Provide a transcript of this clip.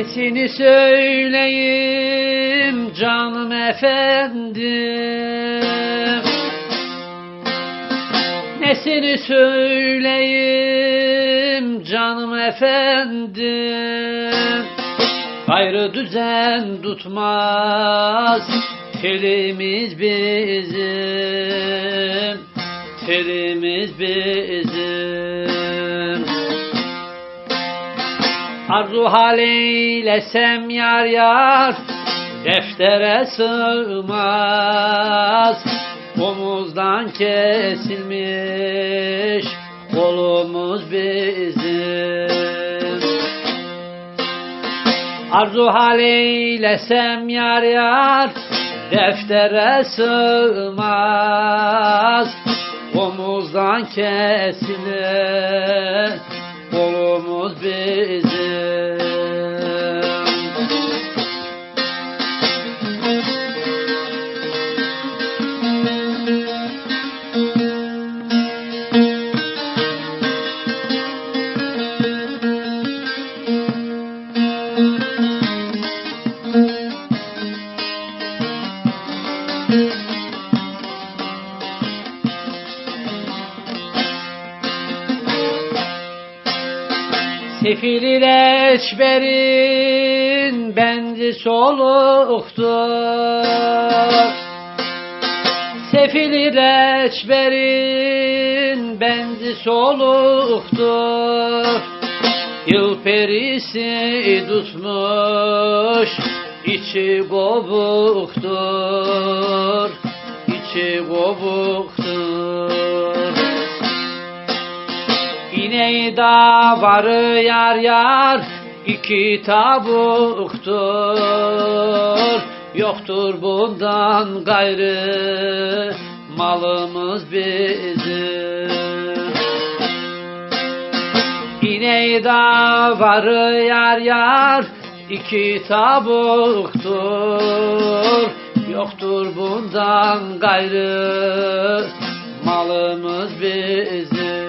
Nesini söyleyeyim canım efendim. Nesini söyleyeyim canım efendim. Gayrı düzen tutmaz telimiz bizim. Telimiz bizim Arzu hal eylesem yar yar Deftere sığmaz. Omuzdan kesilmiş Kolumuz bizim. Arzu hal eylesem yar yar Deftere sığmaz. Omuzdan kesilir Kolumuz bizim Sefili reçberin benzi soluktur. Sefili reçberin benzi soluktur. Yıl perisi tutmuş içi gobuktur içi gobuktur İneği davarı yar yar iki tabuktur. Yoktur bundan gayrı malımız bizim. İneği davarı yar yar iki tabuktur. Yoktur bundan gayrı malımız bizim